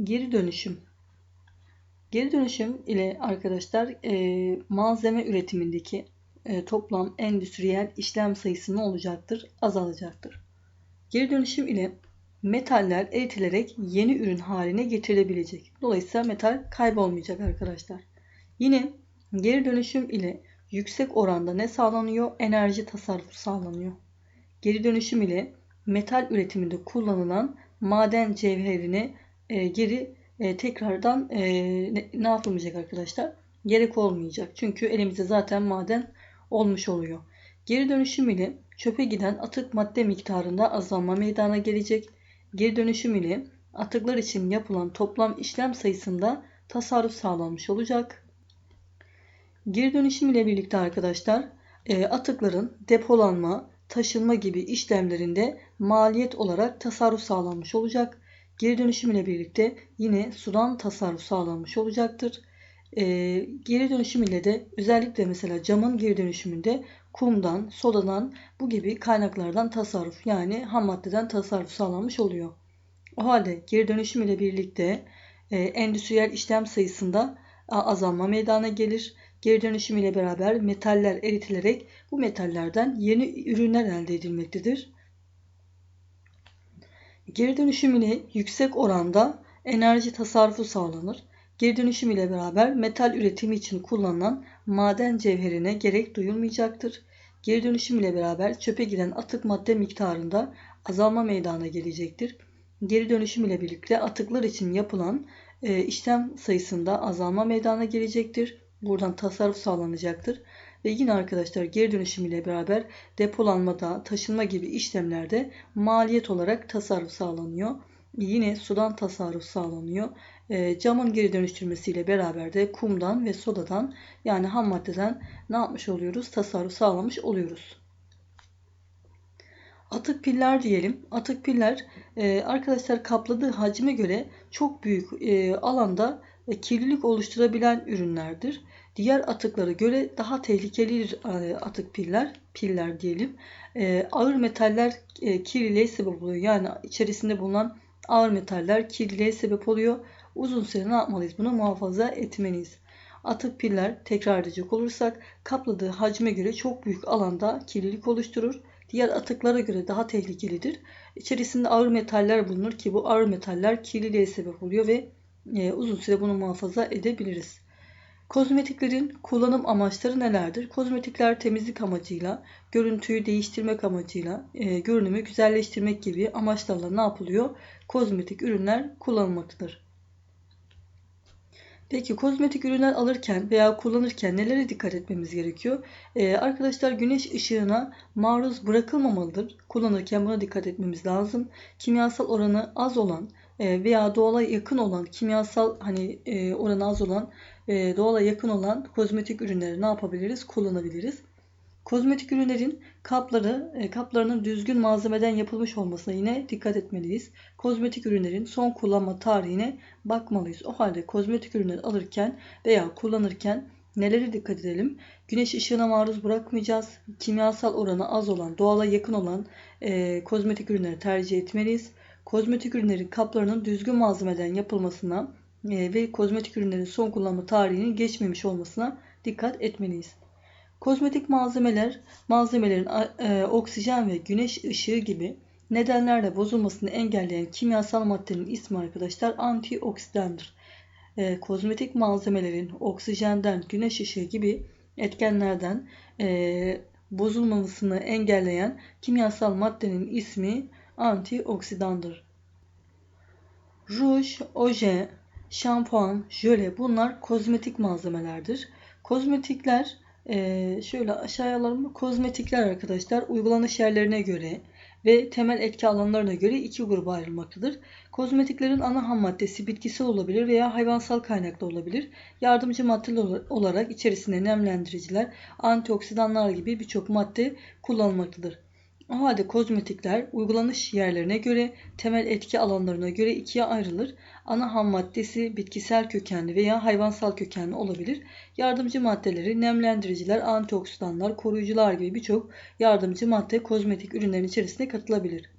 Geri dönüşüm. Geri dönüşüm ile arkadaşlar e, malzeme üretimindeki e, toplam endüstriyel işlem sayısı ne olacaktır? Azalacaktır. Geri dönüşüm ile metaller eritilerek yeni ürün haline getirilebilecek. Dolayısıyla metal kaybolmayacak arkadaşlar. Yine geri dönüşüm ile yüksek oranda ne sağlanıyor? Enerji tasarrufu sağlanıyor. Geri dönüşüm ile metal üretiminde kullanılan maden cevherini e, geri e, tekrardan e, ne, ne yapılmayacak arkadaşlar? Gerek olmayacak. Çünkü elimizde zaten maden olmuş oluyor. Geri dönüşüm ile çöpe giden atık madde miktarında azalma meydana gelecek. Geri dönüşüm ile atıklar için yapılan toplam işlem sayısında tasarruf sağlanmış olacak. Geri dönüşüm ile birlikte arkadaşlar e, atıkların depolanma, taşınma gibi işlemlerinde maliyet olarak tasarruf sağlanmış olacak. Geri dönüşüm ile birlikte yine sudan tasarruf sağlanmış olacaktır. E, geri dönüşüm ile de özellikle mesela camın geri dönüşümünde kumdan, sodadan bu gibi kaynaklardan tasarruf yani ham maddeden tasarruf sağlanmış oluyor. O halde geri dönüşüm ile birlikte e, endüstriyel işlem sayısında azalma meydana gelir. Geri dönüşüm ile beraber metaller eritilerek bu metallerden yeni ürünler elde edilmektedir. Geri dönüşüm ile yüksek oranda enerji tasarrufu sağlanır. Geri dönüşüm ile beraber metal üretimi için kullanılan maden cevherine gerek duyulmayacaktır. Geri dönüşüm ile beraber çöpe giden atık madde miktarında azalma meydana gelecektir. Geri dönüşüm ile birlikte atıklar için yapılan e, işlem sayısında azalma meydana gelecektir. Buradan tasarruf sağlanacaktır. Ve yine arkadaşlar geri dönüşüm ile beraber depolanmada, taşınma gibi işlemlerde maliyet olarak tasarruf sağlanıyor. Yine sudan tasarruf sağlanıyor. E, camın geri dönüştürmesiyle beraber de kumdan ve sodadan yani ham maddeden ne yapmış oluyoruz? Tasarruf sağlamış oluyoruz. Atık piller diyelim. Atık piller e, arkadaşlar kapladığı hacme göre çok büyük e, alanda e, kirlilik oluşturabilen ürünlerdir. Diğer atıklara göre daha tehlikelidir e, atık piller, piller diyelim. E, ağır metaller e, kirliliğe sebep oluyor. Yani içerisinde bulunan ağır metaller kirliliğe sebep oluyor. Uzun süre ne yapmalıyız? Bunu muhafaza etmeliyiz. Atık piller tekrar edecek olursak kapladığı hacme göre çok büyük alanda kirlilik oluşturur. Diğer atıklara göre daha tehlikelidir. İçerisinde ağır metaller bulunur ki bu ağır metaller kirliliğe sebep oluyor ve e, uzun süre bunu muhafaza edebiliriz. Kozmetiklerin kullanım amaçları nelerdir? Kozmetikler temizlik amacıyla, görüntüyü değiştirmek amacıyla, e, görünümü güzelleştirmek gibi amaçlarla ne yapılıyor? Kozmetik ürünler kullanılmaktadır. Peki kozmetik ürünler alırken veya kullanırken nelere dikkat etmemiz gerekiyor? Ee, arkadaşlar güneş ışığına maruz bırakılmamalıdır. Kullanırken buna dikkat etmemiz lazım. Kimyasal oranı az olan e, veya doğala yakın olan kimyasal hani e, oranı az olan e, doğala yakın olan kozmetik ürünleri ne yapabiliriz? Kullanabiliriz. Kozmetik ürünlerin kapları, e, kaplarının düzgün malzemeden yapılmış olmasına yine dikkat etmeliyiz. Kozmetik ürünlerin son kullanma tarihine bakmalıyız. O halde kozmetik ürünleri alırken veya kullanırken nelere dikkat edelim? Güneş ışığına maruz bırakmayacağız. Kimyasal oranı az olan, doğala yakın olan e, kozmetik ürünleri tercih etmeliyiz. Kozmetik ürünlerin kaplarının düzgün malzemeden yapılmasına ve kozmetik ürünlerin son kullanma tarihinin geçmemiş olmasına dikkat etmeliyiz. Kozmetik malzemeler, malzemelerin e, oksijen ve güneş ışığı gibi nedenlerle bozulmasını engelleyen kimyasal maddenin ismi arkadaşlar antioksidandır. E, kozmetik malzemelerin oksijenden, güneş ışığı gibi etkenlerden e, bozulmamasını engelleyen kimyasal maddenin ismi antioksidandır. Ruj, oje, şampuan, jöle bunlar kozmetik malzemelerdir. Kozmetikler ee, şöyle aşağıya alalım. Kozmetikler arkadaşlar uygulanış yerlerine göre ve temel etki alanlarına göre iki gruba ayrılmaktadır. Kozmetiklerin ana ham maddesi bitkisel olabilir veya hayvansal kaynaklı olabilir. Yardımcı madde olarak içerisinde nemlendiriciler, antioksidanlar gibi birçok madde kullanılmaktadır. O halde kozmetikler uygulanış yerlerine göre, temel etki alanlarına göre ikiye ayrılır. Ana ham maddesi bitkisel kökenli veya hayvansal kökenli olabilir. Yardımcı maddeleri nemlendiriciler, antioksidanlar, koruyucular gibi birçok yardımcı madde kozmetik ürünlerin içerisine katılabilir.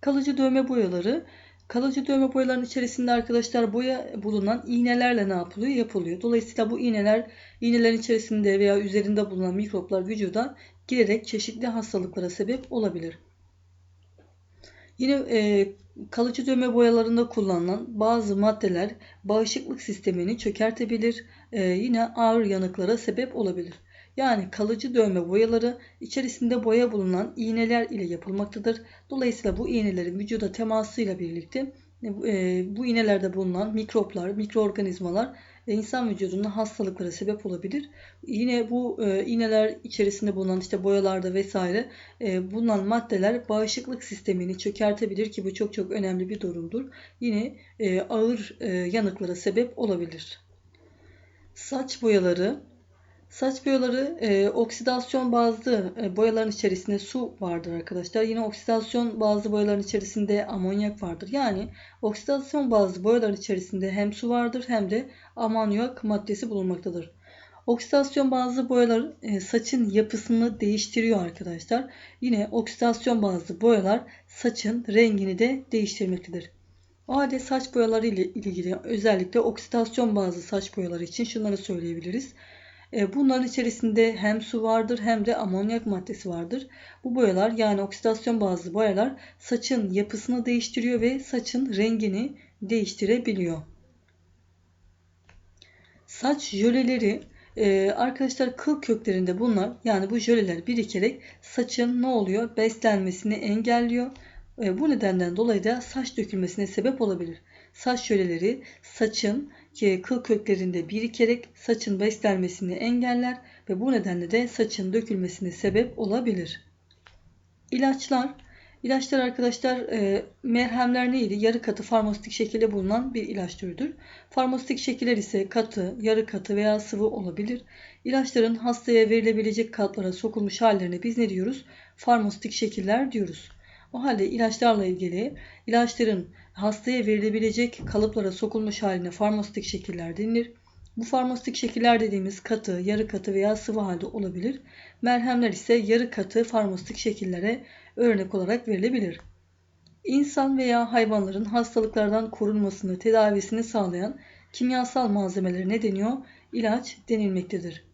Kalıcı dövme boyaları Kalıcı dövme boyaların içerisinde arkadaşlar boya bulunan iğnelerle ne yapılıyor? Yapılıyor. Dolayısıyla bu iğneler iğnelerin içerisinde veya üzerinde bulunan mikroplar vücuda girerek çeşitli hastalıklara sebep olabilir. Yine e, kalıcı dövme boyalarında kullanılan bazı maddeler bağışıklık sistemini çökertebilir. E, yine ağır yanıklara sebep olabilir. Yani kalıcı dövme boyaları içerisinde boya bulunan iğneler ile yapılmaktadır. Dolayısıyla bu iğnelerin vücuda temasıyla birlikte e, bu iğnelerde bulunan mikroplar, mikroorganizmalar insan vücudunda hastalıklara sebep olabilir. Yine bu e, iğneler içerisinde bulunan işte boyalarda vesaire bulunan maddeler bağışıklık sistemini çökertebilir ki bu çok çok önemli bir durumdur. Yine ağır yanıklara sebep olabilir. Saç boyaları Saç boyaları e, oksidasyon bazlı e, boyaların içerisinde su vardır arkadaşlar. Yine oksidasyon bazlı boyaların içerisinde amonyak vardır. Yani oksidasyon bazlı boyaların içerisinde hem su vardır hem de amonyak maddesi bulunmaktadır. Oksidasyon bazlı boyalar e, saçın yapısını değiştiriyor arkadaşlar. Yine oksidasyon bazlı boyalar saçın rengini de değiştirmektedir. O halde saç boyaları ile ilgili özellikle oksidasyon bazlı saç boyaları için şunları söyleyebiliriz. E, bunların içerisinde hem su vardır hem de amonyak maddesi vardır. Bu boyalar yani oksidasyon bazlı boyalar saçın yapısını değiştiriyor ve saçın rengini değiştirebiliyor. Saç jöleleri ee, arkadaşlar kıl köklerinde bunlar yani bu jöleler birikerek saçın ne oluyor? Beslenmesini engelliyor. Ee, bu nedenden dolayı da saç dökülmesine sebep olabilir. Saç jöleleri saçın kıl köklerinde birikerek saçın beslenmesini engeller ve bu nedenle de saçın dökülmesine sebep olabilir. İlaçlar İlaçlar arkadaşlar e, merhemler neydi? Yarı katı farmasötik şekilde bulunan bir ilaç türüdür. Farmasötik şekiller ise katı, yarı katı veya sıvı olabilir. İlaçların hastaya verilebilecek katlara sokulmuş hallerine biz ne diyoruz? Farmasötik şekiller diyoruz. O halde ilaçlarla ilgili ilaçların hastaya verilebilecek kalıplara sokulmuş haline farmasötik şekiller denilir. Bu farmasötik şekiller dediğimiz katı, yarı katı veya sıvı halde olabilir. Merhemler ise yarı katı farmasötik şekillere örnek olarak verilebilir. İnsan veya hayvanların hastalıklardan korunmasını, tedavisini sağlayan kimyasal malzemelere ne deniyor? İlaç denilmektedir.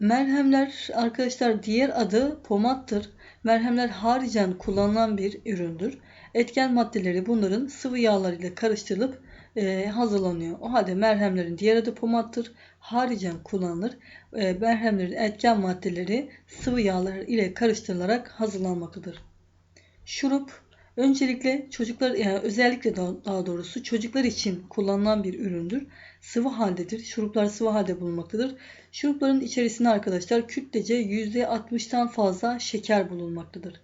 Merhemler arkadaşlar diğer adı pomattır. Merhemler haricen kullanılan bir üründür. Etken maddeleri bunların sıvı yağlar ile karıştırılıp e, hazırlanıyor. O halde merhemlerin diğer adı pomattır. Haricen kullanılır. E, merhemlerin etken maddeleri sıvı yağlar ile karıştırılarak hazırlanmaktadır. Şurup öncelikle çocuklar yani özellikle daha doğrusu çocuklar için kullanılan bir üründür. Sıvı haldedir. Şuruplar sıvı halde bulunmaktadır. Şurupların içerisinde arkadaşlar kütlece %60'tan fazla şeker bulunmaktadır.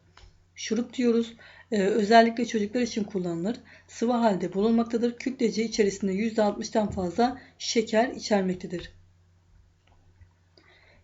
Şurup diyoruz. Ee, özellikle çocuklar için kullanılır. Sıvı halde bulunmaktadır. Kütlece içerisinde %60'tan fazla şeker içermektedir.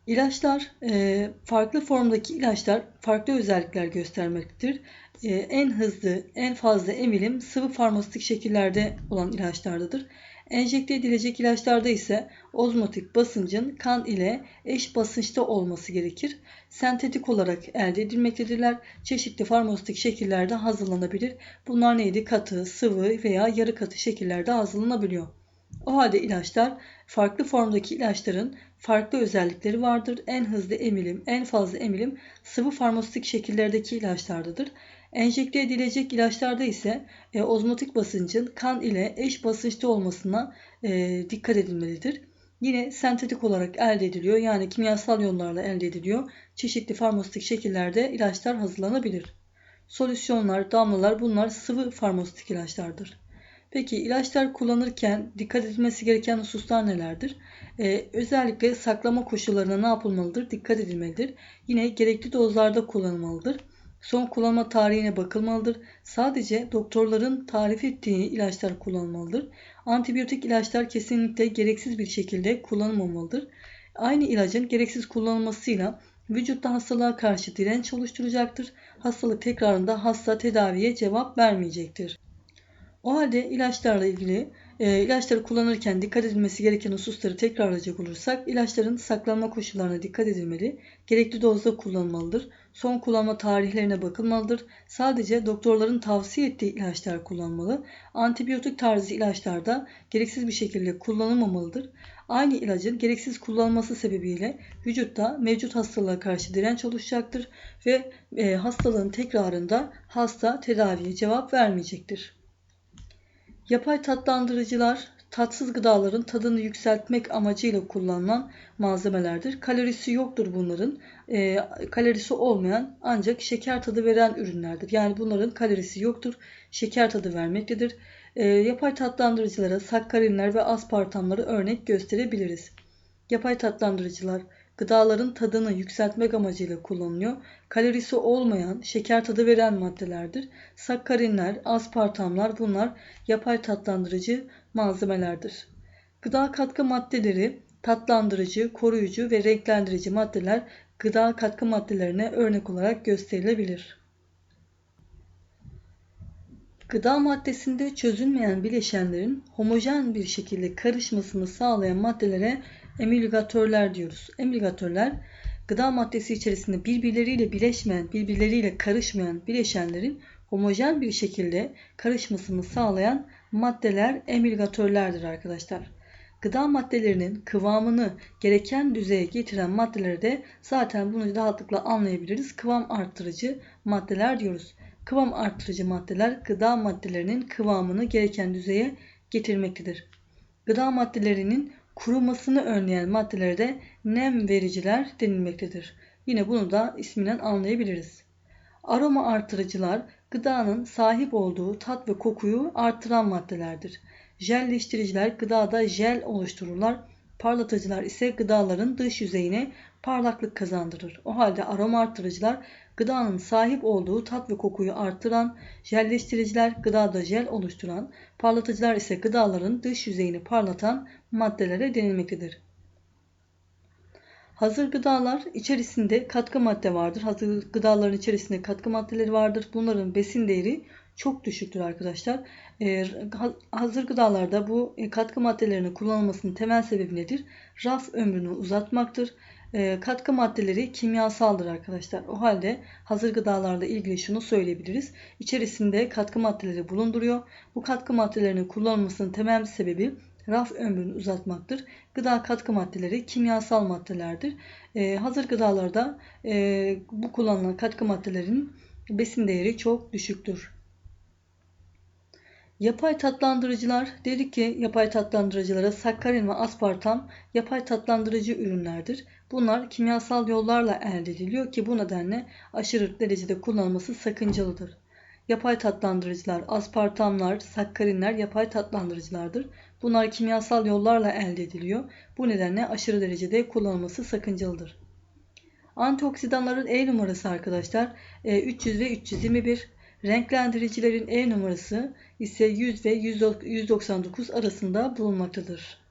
İlaçlar, e, farklı formdaki ilaçlar farklı özellikler göstermektedir. E, en hızlı, en fazla emilim sıvı farmasötik şekillerde olan ilaçlardadır. Enjekte edilecek ilaçlarda ise ozmotik basıncın kan ile eş basınçta olması gerekir. Sentetik olarak elde edilmektedirler. Çeşitli farmasötik şekillerde hazırlanabilir. Bunlar neydi? Katı, sıvı veya yarı katı şekillerde hazırlanabiliyor. O halde ilaçlar farklı formdaki ilaçların farklı özellikleri vardır. En hızlı emilim, en fazla emilim sıvı farmasötik şekillerdeki ilaçlardadır. Enjekte edilecek ilaçlarda ise e, ozmotik basıncın kan ile eş basınçta olmasına e, dikkat edilmelidir. Yine sentetik olarak elde ediliyor. Yani kimyasal yollarla elde ediliyor. Çeşitli farmasötik şekillerde ilaçlar hazırlanabilir. Solüsyonlar, damlalar bunlar sıvı farmasötik ilaçlardır. Peki ilaçlar kullanırken dikkat edilmesi gereken hususlar nelerdir? Ee, özellikle saklama koşullarına ne yapılmalıdır? Dikkat edilmelidir. Yine gerekli dozlarda kullanılmalıdır. Son kullanma tarihine bakılmalıdır. Sadece doktorların tarif ettiği ilaçlar kullanılmalıdır. Antibiyotik ilaçlar kesinlikle gereksiz bir şekilde kullanılmamalıdır. Aynı ilacın gereksiz kullanılmasıyla vücutta hastalığa karşı direnç oluşturacaktır. Hastalık tekrarında hasta tedaviye cevap vermeyecektir. O halde ilaçlarla ilgili e, ilaçları kullanırken dikkat edilmesi gereken hususları tekrarlayacak olursak ilaçların saklanma koşullarına dikkat edilmeli, gerekli dozda kullanılmalıdır, son kullanma tarihlerine bakılmalıdır, sadece doktorların tavsiye ettiği ilaçlar kullanmalı, antibiyotik tarzı ilaçlarda gereksiz bir şekilde kullanılmamalıdır. Aynı ilacın gereksiz kullanılması sebebiyle vücutta mevcut hastalığa karşı direnç oluşacaktır ve e, hastalığın tekrarında hasta tedaviye cevap vermeyecektir. Yapay tatlandırıcılar tatsız gıdaların tadını yükseltmek amacıyla kullanılan malzemelerdir. Kalorisi yoktur bunların. E, kalorisi olmayan ancak şeker tadı veren ürünlerdir. Yani bunların kalorisi yoktur. Şeker tadı vermektedir. E, yapay tatlandırıcılara sakkarinler ve aspartamları örnek gösterebiliriz. Yapay tatlandırıcılar gıdaların tadını yükseltmek amacıyla kullanılıyor. Kalorisi olmayan, şeker tadı veren maddelerdir. Sakkarinler, aspartamlar bunlar yapay tatlandırıcı malzemelerdir. Gıda katkı maddeleri tatlandırıcı, koruyucu ve renklendirici maddeler gıda katkı maddelerine örnek olarak gösterilebilir. Gıda maddesinde çözülmeyen bileşenlerin homojen bir şekilde karışmasını sağlayan maddelere emülgatörler diyoruz. Emülgatörler gıda maddesi içerisinde birbirleriyle bileşmeyen, birbirleriyle karışmayan bileşenlerin homojen bir şekilde karışmasını sağlayan maddeler emülgatörlerdir arkadaşlar. Gıda maddelerinin kıvamını gereken düzeye getiren maddeleri de zaten bunu rahatlıkla anlayabiliriz. Kıvam arttırıcı maddeler diyoruz. Kıvam arttırıcı maddeler gıda maddelerinin kıvamını gereken düzeye getirmektedir. Gıda maddelerinin kurumasını önleyen maddelere de nem vericiler denilmektedir. Yine bunu da isminden anlayabiliriz. Aroma artırıcılar gıdanın sahip olduğu tat ve kokuyu artıran maddelerdir. Jelleştiriciler gıdada jel oluştururlar. Parlatıcılar ise gıdaların dış yüzeyine parlaklık kazandırır. O halde aroma artırıcılar gıdanın sahip olduğu tat ve kokuyu artıran, jelleştiriciler gıdada jel oluşturan, parlatıcılar ise gıdaların dış yüzeyini parlatan maddelere denilmektedir. Hazır gıdalar içerisinde katkı madde vardır. Hazır gıdaların içerisinde katkı maddeleri vardır. Bunların besin değeri çok düşüktür arkadaşlar. Ee, hazır gıdalarda bu e, katkı maddelerinin kullanılmasının temel sebebi nedir? Raf ömrünü uzatmaktır. Ee, katkı maddeleri kimyasaldır arkadaşlar. O halde hazır gıdalarla ilgili şunu söyleyebiliriz. İçerisinde katkı maddeleri bulunduruyor. Bu katkı maddelerinin kullanılmasının temel sebebi raf ömrünü uzatmaktır. Gıda katkı maddeleri kimyasal maddelerdir. Ee, hazır gıdalarda e, bu kullanılan katkı maddelerin besin değeri çok düşüktür. Yapay tatlandırıcılar dedik ki yapay tatlandırıcılara sakkarin ve aspartam yapay tatlandırıcı ürünlerdir. Bunlar kimyasal yollarla elde ediliyor ki bu nedenle aşırı derecede kullanılması sakıncalıdır. Yapay tatlandırıcılar, aspartamlar, sakkarinler yapay tatlandırıcılardır. Bunlar kimyasal yollarla elde ediliyor. Bu nedenle aşırı derecede kullanılması sakıncalıdır. Antioksidanların E numarası arkadaşlar 300 e, ve 321. Renklendiricilerin E numarası ise 100 ve 199 arasında bulunmaktadır.